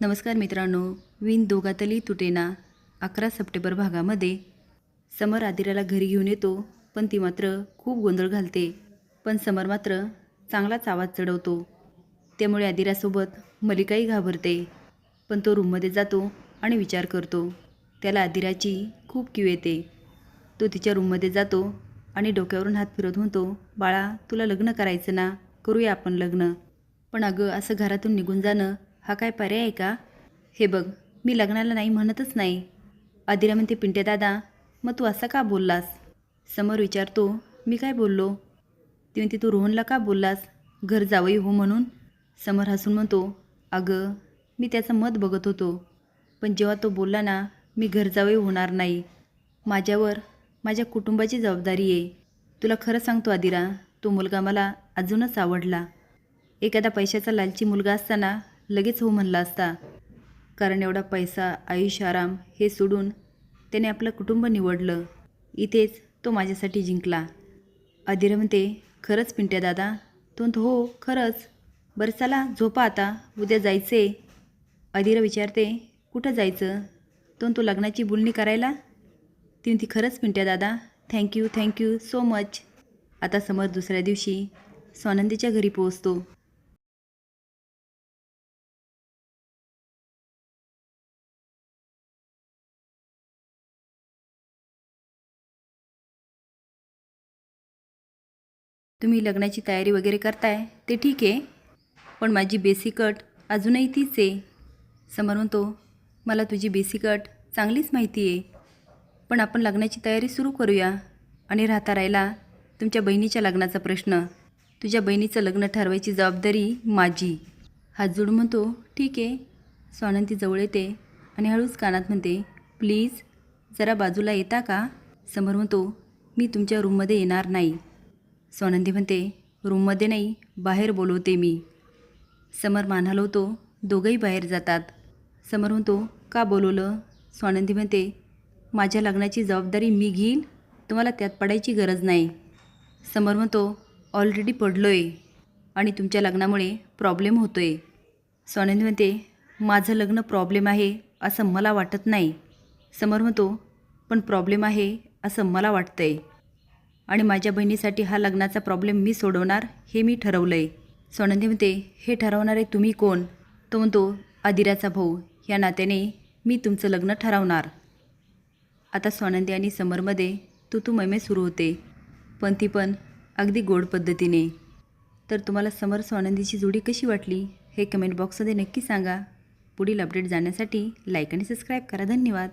नमस्कार मित्रांनो विण दोघातली तुटेना अकरा सप्टेंबर भागामध्ये समर आदिराला घरी घेऊन येतो पण ती मात्र खूप गोंधळ घालते. पण समर मात्र चांगलाच आवाज चढवतो. त्यामुळे आदिरासोबत मलिकाही घाबरते पण तो रूममध्ये जातो आणि विचार करतो. त्याला आदिराची खूप क्यू येते. तो तिच्या रूममध्ये जातो आणि डोक्यावरून हात फिरत म्हणतो बाळा तुला लग्न करायचं ना? करूया आपण लग्न. पण अगं असं घरातून निघून जाणं हा काय पर्याय आहे का? हे बघ मी लग्नाला नाही म्हणतच नाही. आदिरा म्हणते पिंटे दादा मग तू असं का बोललास? समोर विचारतो मी काय बोललो? ती म्हणते तू रोहनला का बोललास? घर जावई हो म्हणून. समोर हसून म्हणतो अगं मी त्याचं मत बघत होतो पण जेव्हा तो बोलला ना मी घर जावई होणार नाही. माझ्यावर माझ्या कुटुंबाची जबाबदारी आहे. तुला खरं सांगतो आदिरा तो मुलगा मला अजूनच आवडला. एखादा पैशाचा लालची मुलगा असताना लगेच हो म्हणला असता. कारण एवढा पैसा आयुष्य आराम हे सोडून त्याने आपलं कुटुंब निवडलं. इथेच तो माझ्यासाठी जिंकला. अधीर म्हणते खरंच पिंट्या दादा? तो म्हणतो हो खरंच. बरं चला झोपा आता. उद्या जायचे. अधिर विचारते कुठं जायचं? तो म्हणतो लग्नाची बोलणी करायला. ती म्हणती खरंच पिंट्या दादा. Thank you thank you so much. आता समोर दुसऱ्या दिवशी स्वानंदीच्या घरी पोहोचतो. तुम्ही लग्नाची तयारी वगैरे करताय? ते ठीक आहे. पण माझी बेसिक अट अजूनही तीच आहे. समोर म्हणतो मला तुझी बेसिक अट चांगलीच माहिती आहे. पण आपण लग्नाची तयारी सुरू करूया आणि राहता राहिला तुमच्या बहिणीच्या लग्नाचा प्रश्न. तुझ्या बहिणीचं लग्न ठरवायची जबाबदारी माझी. हात जोडून म्हणतो ठीक आहे. स्वानंती जवळ येते आणि हळूच कानात म्हणते प्लीज जरा बाजूला येता का? समोर म्हणतो मी तुमच्या रूममध्ये येणार नाही. स्वानंदी म्हणते रूममध्ये नाही बाहेर बोलवते मी. समर मान हलवतो दोघंही बाहेर जातात. समर म्हणतो का बोलवलं? स्वानंदी म्हणते माझ्या लग्नाची जबाबदारी मी घेईल तुम्हाला त्यात पडायची गरज नाही. समर म्हणतो ऑलरेडी पडलो आहे आणि तुमच्या लग्नामुळे प्रॉब्लेम होतो आहे स्वानंदी म्हणते माझं लग्न प्रॉब्लेम आहे असं मला वाटत नाही. समर म्हणतो पण प्रॉब्लेम आहे असं मला वाटतं आहे आणि माझ्या बहिणीसाठी हा लग्नाचा प्रॉब्लेम मी सोडवणार हे मी ठरवलं आहे सोनंदी म्हणते हे ठरवणारे तुम्ही कोण? तो म्हणतो आदिराचा भाऊ. या नात्याने मी तुमचं लग्न ठरवणार. आता सोनंदी आणि समरमध्ये तू तू मैमे सुरू होते. पण ती पण अगदी गोड पद्धतीने. तर तुम्हाला समर सोनंदीची जोडी कशी वाटली हे कमेंट बॉक्समध्ये नक्की सांगा. पुढील अपडेट जाण्यासाठी लाईक आणि सबस्क्राईब करा. धन्यवाद.